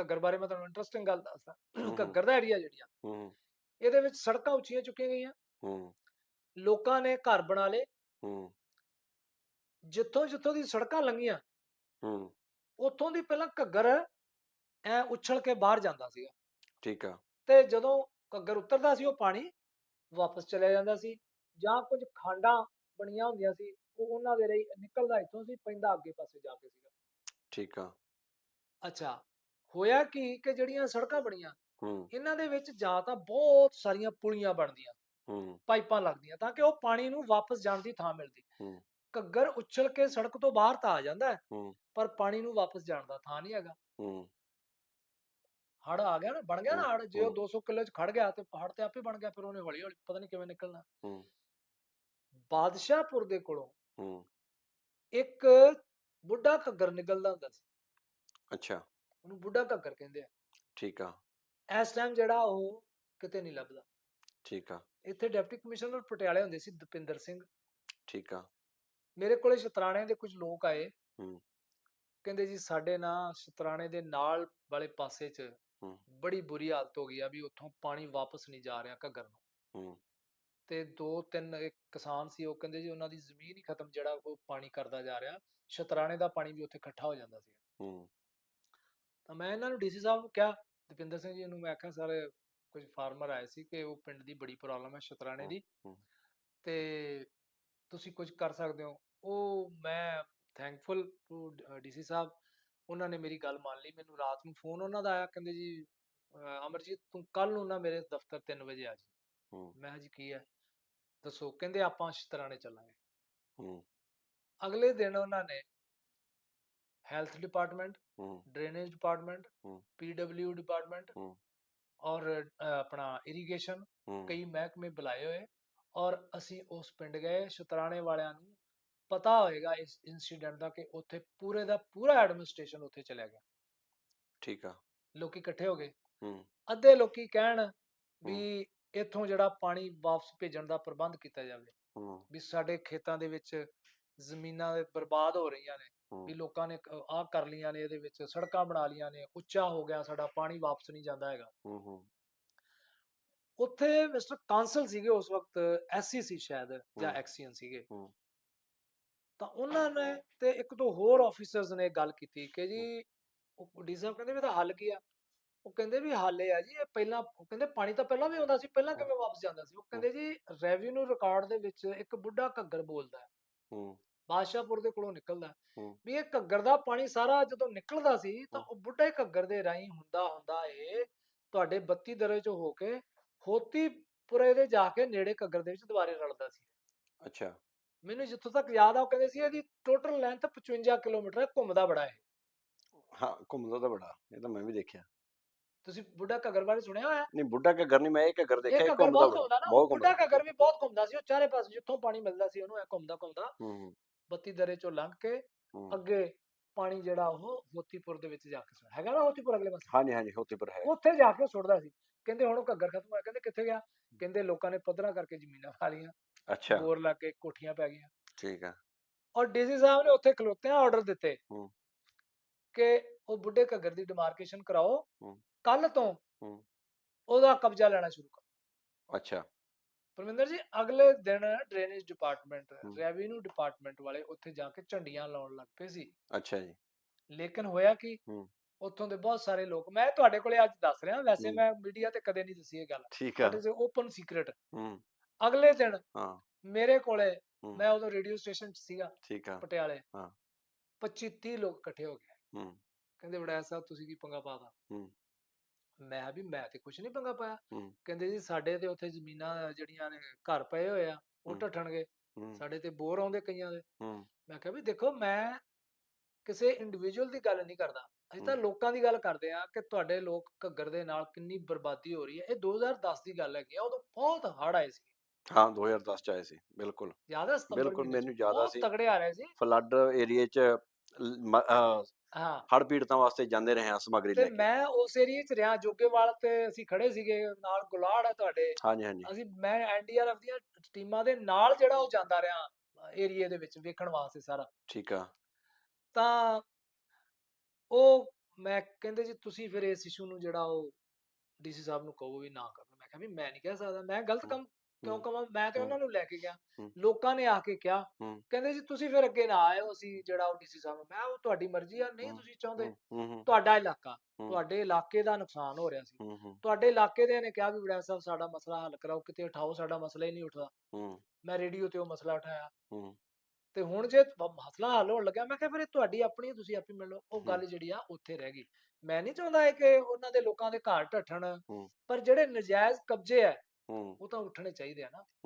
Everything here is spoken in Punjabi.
ਘੱਗਰ ਬਾਰੇ ਮੈਂ ਤੁਹਾਨੂੰ ਇੰਟਰਸਟਿੰਗ ਗੱਲ ਦੱਸਦਾ। ਘੱਗਰ ਦਾ ਏਰੀਆ ਜਿਹੜੀਆਂ ਹੂੰ ਇਹਦੇ ਵਿੱਚ ਸੜਕਾਂ ਉੱਚੀਆਂ ਚੁੱਕੀਆਂ ਗਈਆਂ। ਹੂੰ। ਲੋਕਾਂ ਨੇ ਘਰ ਬਣਾ ਲਏ। ਹੂੰ। ਜਿੱਥੋਂ ਜਿੱਥੋਂ ਦੀ ਸੜਕਾਂ ਲੰਘੀਆਂ ਹੂੰ। ਉੱਥੋਂ ਦੀ ਪਹਿਲਾਂ ਘੱਗਰ ਐ ਉਛਲ ਕੇ ਬਾਹਰ ਜਾਂਦਾ ਸੀਗਾ। ਠੀਕ ਆ। ਤੇ ਜਦੋਂ ਘੱਗਰ ਉਤਰਦਾ ਸੀ ਉਹ ਪਾਣੀ ਵਾਪਸ ਚਲਿਆ ਜਾਂਦਾ ਸੀ ਜਾਂ ਕੁਝ ਖਾਂਡਾਂ ਬਣੀਆਂ ਹੁੰਦੀਆਂ ਸੀ ਉਹ ਉਹਨਾਂ ਦੇ ਲਈ ਨਿਕਲਦਾ ਇੱਥੋਂ ਸੀ ਪੈਂਦਾ ਅੱਗੇ ਪਾਸੇ ਜਾ ਕੇ ਸੀਗਾ। ਠੀਕ ਆ। ਅੱਛਾ। ਹੋਇਆ ਕੀ ਕਿ ਜਿਹੜੀਆਂ ਸੜਕਾਂ ਬਣੀਆਂ ਹੂੰ। ਇਹਨਾਂ ਦੇ ਵਿੱਚ ਜਾਂ ਤਾਂ ਬਹੁਤ ਸਾਰੀਆਂ ਪੁਲੀਆਂ ਬਣਦੀਆਂ ਹੂੰ। ਪਾਈਪਾਂ ਲੱਗਦੀਆਂ ਤਾਂ ਕਿ ਉਹ ਪਾਣੀ ਨੂੰ ਵਾਪਸ ਜਾਣ ਦੀ ਥਾਂ ਮਿਲਦੀ। ਹੂੰ। ਘੱਗਰ ਉਛਲ ਕੇ ਸੜਕ ਤੋਂ ਬਾਹਰ ਤਾਂ ਆ ਜਾਂਦਾ ਹੈ। ਪਰ ਪਾਣੀ ਨੂੰ ਵਾਪਸ ਜਾਣ ਦਾ ਥਾਂ ਨਹੀਂ ਹੈਗਾ। ਹੂੰ। ਹੜ ਆ ਗਿਆ ਨਾ ਬਣ ਗਿਆ ਨਾ ਹੜ ਜੇ ਉਹ ਹੂੰ। 200 ਕਿਲੋ ਚ ਖੜ ਗਿਆ ਤੇ ਪਹਾੜ ਤੇ ਆਪੇ ਬਣ ਗਿਆ ਫਿਰ ਉਹਨੇ ਹੌਲੀ ਹੌਲੀ ਪਤਾ ਨਹੀਂ ਕਿਵੇਂ ਨਿਕਲਣਾ। ਹੂੰ। ਬਾਦਸ਼ਾਹਪੁਰ ਦੇ ਕੋਲੋਂ ਹੂੰ। ਇੱਕ ਬੁੱਢਾ ਘੱਗਰ ਨਿਕਲਦਾ ਹੁੰਦਾ ਸੀ। ਅੱਛਾ। ਉਹਨੂੰ ਬੁੱਢਾ ਘੱਗਰ ਕਹਿੰਦੇ ਆ। ਠੀਕ ਆ। ਇਸ ਟਾਈਮ ਜਿਹੜਾ ਉਹ ਕਿਤੇ ਨਹੀਂ ਲੱਭਦਾ। ਠੀਕ ਆ। ਇੱਥੇ ਡਿਪਟੀ ਕਮਿਸ਼ਨਰ ਪਟਿਆਲੇ ਹੁੰਦੇ ਸੀ ਦਪਿੰਦਰ ਸਿੰਘ। ਠੀਕ ਆ। ਮੇਰੇ ਕੋਲੇ ਸ਼ਤਰਾਣੇ ਦੇ ਕੁਝ ਲੋਕ ਆਏ। ਹੂੰ। ਕਹਿੰਦੇ ਜੀ ਸਾਡੇ ਨਾ ਸ਼ਤਰਾਣੇ ਦੇ ਨਾਲ ਵਾਲੇ ਪਾਸੇ 'ਚ। ਬੜੀ ਬੁਰੀ ਹਾਲਤ ਹੋ ਗਈ ਆ ਵੀ ਉੱਥੋਂ ਪਾਣੀ ਵਾਪਸ ਨਹੀਂ ਜਾ ਰਿਹਾ ਘੱਗਰ ਨੂੰ। ਹੂੰ। ਤੇ ਦੋ ਤਿੰਨ ਇੱਕ ਕਿਸਾਨ ਸੀ ਉਹ ਕਹਿੰਦੇ ਜੀ ਉਹਨਾਂ ਦੀ ਜ਼ਮੀਨ ਹੀ ਖਤਮ ਜਿਹੜਾ ਉਹ ਪਾਣੀ ਕਰਦਾ ਜਾ ਰਿਹਾ। ਸ਼ਤਰਾਣੇ ਦਾ ਪਾਣੀ ਵੀ ਉੱਥੇ ਇਕੱਠਾ ਹੋ ਜਾਂਦਾ ਸੀ। ਹੂੰ। ਤਾਂ ਮੈਂ ਇਹਨਾਂ ਨੂੰ ਡੀਸੀ ਸਾਹਿਬ ਨੂੰ ਕਿਹਾ ਦਪਿੰਦਰ ਸਿੰਘ ਜੀ ਨੂੰ ਮੈਂ ਆਖਿਆ ਸਰ ਕੁਝ ਫਾਰਮਰ ਆਏ ਸੀ ਕਿ ਉਹ ਪਿੰਡ ਦੀ ਬੜੀ ਪ੍ਰੋਬਲਮ ਹੈ ਸ਼ਤਰਾਣੇ ਦੀ। ਤੇ ਤੁਸੀਂ ਕੁਝ ਕਰ ਸਕਦੇ ਹੋ। ਉਹ ਮੈਂ ਥੈਂਕਫੁਲ ਟੂ ਡੀਸੀ ਸਾਹਿਬ ਉਹਨਾਂ ਨੇ ਮੇਰੀ ਗੱਲ ਮੰਨ ਲਈ। ਮੈਨੂੰ ਰਾਤ ਨੂੰ ਫੋਨ ਉਹਨਾਂ ਦਾ ਆਇਆ ਕਹਿੰਦੇ ਜੀ ਅਮਰਜੀਤ ਤੂੰ ਕੱਲ ਨੂੰ ਨਾ ਮੇਰੇ ਦਫ਼ਤਰ 3 ਵਜੇ ਆ ਜੀ। ਮੈਂ ਜੀ ਕੀ ਹੈ? ਦੱਸੋ ਕਹਿੰਦੇ ਆਪਾਂ ਸ਼ਤਰਾਣੇ ਚੱਲਾਂਗੇ। ਹੂੰ। ਅਗਲੇ ਦਿਨ ਉਹਨਾਂ ਨੇ ਹੈਲਥ ਡਿਪਾਰਟਮੈਂਟ ਹੂੰ। ਡਰੇਨੇਜ ਡਿਪਾਰਟਮੈਂਟ ਹੂੰ। ਪੀਡਬਲਿਊ ਡਿਪਾਰਟਮੈਂਟ ਹੂੰ। ਔਰ ਆਪਣਾ ਇਰੀਗੇਸ਼ਨ ਕਈ ਮਹਿਕਮੇ ਬੁਲਾਏ ਹੋਏ ਔਰ ਅਸੀਂ ਉਸ ਪਿੰਡ ਗਏ ਸ਼ਤਰਾਣੇ ਵਾਲਿਆਂ ਨੂੰ ਪਤਾ ਹੋਏਗਾ ਇਸ ਇਨਸੀਡੈਂਟ ਦਾ ਕਿ ਉੱਥੇ ਪੂਰੇ ਦਾ ਪੂਰਾ ਐਡਮਿਨਿਸਟ੍ਰੇਸ਼ਨ ਉੱਥੇ ਚਲਿਆ ਗਿਆ। ਠੀਕ ਆ। ਲੋਕੀ ਇਕੱਠੇ ਹੋ ਗਏ। ਹੂੰ। ਅੱਧੇ ਲੋਕੀ ਕਹਿਣ ਵੀ ਇੱਥੋਂ ਜਿਹੜਾ ਪਾਣੀ ਵਾਪਸ ਭੇਜਣ ਦਾ ਪ੍ਰਬੰਧ ਕੀਤਾ ਜਾਵੇ ਹੂੰ। ਵੀ ਸਾਡੇ ਖੇਤਾਂ ਦੇ ਵਿੱਚ ਜ਼ਮੀਨਾਂ ਦੇ ਬਰਬਾਦ ਹੋ ਰਹੀਆਂ ਨੇ। ਵੀ ਲੋਕਾਂ ਨੇ ਆਹ ਕਰ ਲੀਆਂ ਨੇ ਇਹਦੇ ਵਿੱਚ ਸੜਕਾਂ ਬਣਾ ਲੀਆਂ ਨੇ ਉੱਚਾ ਹੋ ਗਿਆ ਸਾਡਾ ਪਾਣੀ ਵਾਪਸ ਨਹੀਂ ਜਾਂਦਾ ਹੈਗਾ। ਹੂੰ ਹੂੰ। ਉੱਥੇ ਮਿਸਟਰ ਕਾਂਸਲ ਸੀਗੇ ਉਸ ਵਕਤ ਐਸਸੀ ਸੀ ਸ਼ਾਇਦ ਜਾਂ। ਐਕਸੀਅਨ ਸੀਗੇ। ਹੂੰ। ਤਾਂ ਉਹਨਾਂ ਨੇ ਤੇ ਇੱਕ ਦੋ ਹੋਰ ਆਫੀਸਰਸ ਨੇ ਗੱਲ ਕੀਤੀ ਕਿ ਜੀ ਉਹ ਡੀ ਸਾਹਿਬ ਕਹਿੰਦੇ ਵੀ ਇਹਦਾ ਹੱਲ ਕੀ ਆ? ਉਹ ਕਹਿੰਦੇ ਵੀ ਹੱਲ ਆ ਜੀ ਇਹ ਪਹਿਲਾਂ ਉਹ ਕਹਿੰਦੇ ਪਾਣੀ ਤਾਂ ਪਹਿਲਾਂ ਵੀ ਆਉਂਦਾ ਸੀ ਪਹਿਲਾਂ। ਕਿਵੇਂ ਵਾਪਸ ਜਾਂਦਾ ਸੀ? ਉਹ ਕਹਿੰਦੇ ਜੀ ਰੈਵਨਿਊ ਰਿਕਾਰਡ ਦੇ ਵਿੱਚ ਇੱਕ ਬੁੱਢਾ ਘੱਗਰ ਬੋਲਦਾ ਹੈ। ਹੂੰ। ਬਾਦਸ਼ਾਹਪੁਰ ਦੇ ਕੋਲੋਂ ਨਿਕਲਦਾ। ਵੀ ਇਹ ਘੱਗਰ ਦਾ ਪਾਣੀ ਸਾਰਾ ਜਦੋਂ ਨਿਕਲਦਾ ਸੀ ਤਾਂ। ਉਹ ਬੁੱਢੇ ਘੱਗਰ ਦੇ ਰਾਹੀਂ ਹੁੰਦਾ ਹੁੰਦਾ ਇਹ ਤੁਹਾਡੇ 32 ਦਰੇ ਚੋਂ ਹੋ ਕੇ ਹੋਤੀਪੁਰੇ ਦੇ ਜਾ ਕੇ ਨੇੜੇ ਘੱਗਰ ਦੇ ਵਿੱਚ ਦੁਬਾਰੇ ਰਲਦਾ ਸੀ। ਅੱਛਾ। ਮੈਨੂੰ ਜਿੱਥੋਂ ਤੱਕ ਯਾਦ ਆ ਉਹ ਕਹਿੰਦੇ ਸੀ ਇਹਦੀ ਟੋਟਲ ਲੈਂਥ 55 ਕਿਲੋਮੀਟਰ ਹੈ ਘੁੰਮਦਾ ਬੜਾ ਹੈ ਹਾਂ ਘੁੰਮਦਾ ਤਾਂ ਬੜਾ ਇਹ ਤਾਂ ਮੈਂ ਵੀ ਦੇਖਿਆ। ਤੁਸੀਂ ਬੁੱਢਾ ਘੱਗਰ ਬਾਰੇ ਸੁਣਿਆ ਹੋਇਆ? ਨਹੀਂ ਬੁੱਢਾ ਘੱਗਰ ਨਹੀਂ ਮੈਂ ਇਹ ਘੱਗਰ ਦੇਖਿਆ ਇਹ ਇਹ ਘੁੰਮਦਾ ਬਹੁਤ ਘੁੰਮਦਾ ਬੁੱਢਾ ਘੱਗਰ ਵੀ ਬਹੁਤ ਘੁੰਮਦਾ ਸੀ ਉਹ ਚਾਰੇ ਪਾਸੇ ਜਿੱਥੋਂ ਪਾਣੀ ਮਿਲਦਾ ਸੀ ਉਹਨੂੰ ਐ ਘੁੰਮਦਾ ਘੁੰਮਦਾ। 32 ਦਰੇ ਚੋਂ ਲੰਘ ਕੇ ਅੱਗੇ ਪਾਣੀ ਜਿਹੜਾ ਉਹ ਹੋਤੀਪੁਰ ਦੇ ਵਿੱਚ ਜਾ ਕੇ ਸੁੱਟਦਾ। ਹੈਗਾ ਨਾ ਹੋਤੀਪੁਰ ਅਗਲੇ ਪਾਸੇ? ਹਾਂਜੀ ਹਾਂਜੀ ਹੋਤੀ ਪਰ ਹੈ ਉੱਥੇ ਜਾ ਕੇ ਸੁੱਟਦਾ ਸੀ। ਕਹਿੰਦੇ ਹੁਣ ਉਹ ਘੱਗਰ ਖਤਮ ਹੋਇਆ। ਕਹਿੰਦੇ ਕਿੱਥੇ ਗਿਆ? ਕਹਿੰਦੇ ਲੋਕਾਂ ਨੇ ਪੱਧਰਾ ਕਰਕੇ ਜ਼ਮੀਨਾਂ ਖਾ ਲਈਆਂ। ਅੱਛਾ। ਬੋਰ ਲੱਗ ਕੇ ਕੋਠੀਆਂ ਪੈ ਗਈਆਂ। ਠੀਕ ਆ। ਔਰ ਡੀਸੀ ਸਾਹਿਬ ਨੇ ਉੱਥੇ ਖਲੋਤੇ ਆ ਆਰਡਰ ਦਿੱਤੇ। ਕਿ ਉਹ ਬੁੱਢੇ ਘੱਗਰ ਦੀ ਡਿਮਾਰਕੇਸ਼ਨ ਕਰਾਓ। ਕੱਲ ਤੋਂ। ਉਹਦਾ ਕਬਜ਼ਾ ਲੈਣਾ ਸ਼ੁਰੂ ਕਰੋ। ਅੱਛਾ। ਪਰਮਿੰਦਰ ਜੀ ਅਗਲੇ ਦਿਨ ਡਰੇਨੇਜ ਡਿਪਾਰਟਮੈਂਟ ਹੂੰ। ਰੈਵਨਿਊ ਡਿਪਾਰਟਮੈਂਟ ਵਾਲੇ ਉੱਥੇ ਜਾ ਕੇ ਝੰਡੀਆਂ ਲਾਉਣ ਲੱਗ ਪਏ ਸੀ। ਅੱਛਾ ਜੀ। ਲੇਕਿਨ ਹੋਇਆ ਕੀ? ਹੂੰ। ਉੱਥੋਂ ਦੇ ਬਹੁਤ ਸਾਰੇ ਲੋਕ ਮੈਂ ਤੁਹਾਡੇ ਕੋਲੇ ਅੱਜ ਦੱਸ ਰਿਹਾ ਵੈਸੇ ਹੂੰ। ਮੈਂ ਮੀਡੀਆ ਤੇ ਕਦੇ ਨਹੀਂ ਦੱਸੀ ਇਹ ਗੱਲ। ਠੀਕ ਆ। ਇਟ ਇਜ਼ ਓਪਨ ਸੀਕ੍ਰੀਟ ਹੂੰ। ਅਗਲੇ ਦਿਨ ਹਾਂ। ਮੇਰੇ ਕੋਲੇ ਹੂੰ, ਮੈਂ ਉਦੋਂ ਰੇਡੀਓ ਸਟੇਸ਼ਨ 'ਚ ਸੀਗਾ ਠੀਕ ਆ। ਪਟਿਆਲੇ। ਹਾਂ। 25 30 ਲੋਕ ਇਕੱਠੇ ਹੋ ਗਏ। ਹੂੰ। ਕਹਿੰਦੇ ਬੜਾ ਸਾਹਿਬ ਤੁਸੀਂ ਕੀ ਪੰਗਾ ਪਾਤਾ? ਹੂੰ। ਮੈਂ ਵੀ ਮੈਂ ਤੇ ਕੁਝ ਨਹੀਂ ਪੰਗਾ ਪਾਇਆ। ਕਹਿੰਦੇ ਜੀ ਸਾਡੇ ਤੇ ਉੱਥੇ ਜ਼ਮੀਨਾਂ ਜਿਹੜੀਆਂ ਨੇ ਘਰ ਪਏ ਹੋਏ ਆ ਉਹ ਹੂੰ। ਸਾਡੇ ਤੇ ਬੋਰ ਆਉਂਦੇ ਕਈਆਂ ਦੇ। ਮੈਂ ਕਿਹਾ ਵੀ ਦੇਖੋ ਮੈਂ ਕਿਸੇ ਇੰਡੀਵਿਜੂਅਲ ਦੀ ਗੱਲ ਨਹੀਂ ਕਰਦਾ। ਅਸੀਂ ਤਾਂ। ਲੋਕਾਂ ਦੀ ਗੱਲ ਕਰਦੇ ਆ ਕਿ ਤੁਹਾਡੇ ਲੋਕ ਘੱਗਰ ਦੇ ਨਾਲ ਕਿੰਨੀ ਬਰਬਾਦੀ ਹੋ ਰਹੀ ਹੈ। ਇਹ 2010 ਦੀ ਗੱਲ ਹੈਗੀ ਆ। ਉਦੋਂ ਬਹੁਤ ਹੜ੍ਹ ਆਏ ਸੀ। ਹਾਂ 2010 ਚ ਆਏ ਸੀ। ਬਿਲਕੁਲ। ਸਤੰਬਰ ਬਿਲਕੁਲ? ਮੈਨੂੰ ਬਹੁਤ ਸੀ। ਤਗੜੇ ਆ ਰਹੇ ਸੀ। ਫਲੱਡ ਏਰੀਏ ਚ ਹਾਂ। ਹੜ ਪੀੜਤਾਂ ਵਾਸਤੇ ਜਾਂਦੇ ਰਹੇ ਆ ਸਮਗਰੀ ਲੈ ਤੇ ਕੇ। ਮੈਂ ਉਸ ਏਰੀਏ 'ਚ ਰਿਹਾ ਜੋਗੇਵਾਲ ਤੇ ਅਸੀਂ ਖੜੇ ਸੀਗੇ ਨਾਲ ਗੁਲਾੜ ਹੈ ਤੁਹਾਡੇ। ਹਾਂਜੀ ਹਾਂਜੀ। ਅਸੀਂ ਮੈਂ ਐਨਡੀਆਰਐਫ ਦੀਆਂ ਟੀਮਾਂ ਦੇ ਨਾਲ ਜਿਹੜਾ ਉਹ ਜਾਂਦਾ ਰਿਹਾ ਏਰੀਏ ਦੇ ਵਿੱਚ ਵੇਖਣ ਵਾਸਤੇ ਸਾਰਾ। ਠੀਕ ਆ। ਤਾਂ ਉਹ ਮੈਂ ਕਹਿੰਦੇ ਜੀ ਤੁਸੀਂ ਫਿਰ ਇਸ ਇਸ਼ੂ ਨੂੰ ਜਿਹੜਾ ਉਹ ਡੀਸੀ ਸਾਹਿਬ ਨੂੰ ਕਹੋ ਵੀ ਨਾ ਕਰਨ ਮੈਂ ਕਿਹਾ ਵੀ ਮੈਂ ਨਹੀਂ ਕਹਿ ਸਕਦਾ ਮੈਂ ਗਲਤ ਹੂੰ, ਕੰਮ ਕਿਉਂ ਕਵਾਂ? ਮੈਂ ਤੇ ਉਹਨਾਂ ਨੂੰ ਲੈ ਕੇ ਗਿਆ। ਲੋਕਾਂ ਨੇ ਆ ਕੇ ਕਿਹਾ। ਕਹਿੰਦੇ ਜੀ ਤੁਸੀਂ ਫਿਰ ਅੱਗੇ ਨਾ ਆਇਓ ਅਸੀਂ ਜਿਹੜਾ ਉਹ ਡੀਸੀ ਸਾਹਿਬ ਮੈਂ ਉਹ ਤੁਹਾਡੀ ਮਰਜ਼ੀ ਆ ਨਹੀਂ ਤੁਸੀਂ ਚਾਹੁੰਦੇ ਤੁਹਾਡਾ ਇਲਾਕਾ ਤੁਹਾਡੇ ਇਲਾਕੇ ਦਾ ਨੁਕਸਾਨ ਹੋ ਰਿਹਾ ਸੀ। ਤੁਹਾਡੇ ਇਲਾਕੇ ਦੇ ਨੇ ਕਿਹਾ ਵੀ ਵੜੈਲ ਸਾਹਿਬ ਸਾਡਾ ਮਸਲਾ ਹੱਲ ਕਰਾਓ ਕਿਤੇ ਉਠਾਓ ਸਾਡਾ ਮਸਲਾ ਹੀ ਨਹੀਂ ਉੱਠਦਾ। ਮੈਂ ਰੇਡੀਓ ਤੇ ਉਹ ਮਸਲਾ ਉਠਾਇਆ। ਤੇ ਹੁਣ ਜੇ ਮਸਲਾ ਹੱਲ ਹੋਣ ਲੱਗਾ ਮੈਂ ਕਿਹਾ ਫਿਰ ਇਹ ਤੁਹਾਡੀ ਆਪਣੀ ਤੁਸੀਂ ਆਪੇ ਮਿਲ ਲਓ। ਉਹ। ਗੱਲ ਜਿਹੜੀ ਆ ਉੱਥੇ ਰਹਿ ਗਈ। ਮੈਂ ਨਹੀਂ ਚਾਹੁੰਦਾ ਕਿ ਉਹਨਾਂ ਦੇ ਲੋਕਾਂ ਦੇ ਘਰ ਢੱਠਣ। ਪਰ ਜਿਹੜੇ ਨਜਾਇਜ਼ ਕਬਜ਼ੇ ਆ। ਉਹ ਤਾਂ ਉੱਠਣੇ ਚਾਹੀਦੇ ਆ ਨਾ।